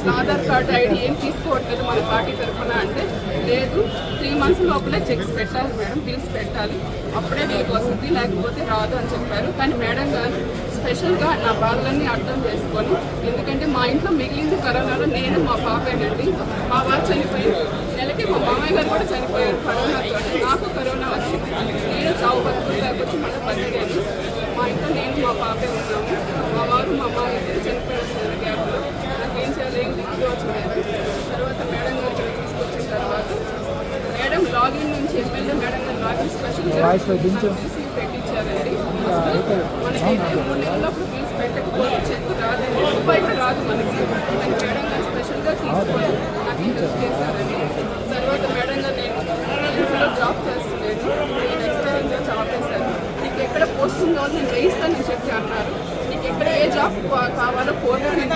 అసలు Aadhaar card ID ఏం తీసుకోవట్లేదు మన పార్టీ తరఫున అంటే లేదు త్రీ మంత్స్ లోపలే చెక్స్ పెట్టాలి మేడం బిల్స్ పెట్టాలి. అప్పుడే వీళ్ళకి వస్తుంది లేకపోతే రాదు అని చెప్పారు. కానీ మేడం గారు స్పెషల్గా నా బాధలన్నీ అర్థం చేసుకొని ఎందుకంటే మా ఇంట్లో మిగిలింది కరోనాలో నేను మా పాపేనండి. మా వారు చనిపోయింది నెలకి మా మామయ్య గారు కూడా చనిపోయారు కరోనాతో నాకు కరోనా వచ్చింది. నేను చావు బతుకులు లేకపోతే మళ్ళీ బతికాను. మా ఇంట్లో నేను మా పాపే ఉన్నాము. మా వారు మా అమ్మ ఇద్దరు చనిపోయారు. వచ్చింది తర్వాత మేడం తీసుకొచ్చిన తర్వాత మేడం లాగిన్ నుంచి ఎమ్మెల్యే మేడం గారు లాగిన్ స్పెషల్ పెట్టించారండి. మనకి ఉన్నప్పుడు బీసీ పెట్టకపోతే చెక్ రాదు రాదు మనకి. మేడం స్పెషల్గా తీసుకొని నాకు హెల్ప్ తర్వాత మేడం నేను జాబ్ చేస్తున్నాను. నేను ఎక్స్పీరియన్స్ జాబ్ చేశాను. నీకు ఎక్కడ పోస్టింగ్ కావాలి నేను వేయిస్తాను చెప్పి అన్నారు. నీకు ఎక్కడ ఏ జాబ్ కావాలో కోరిన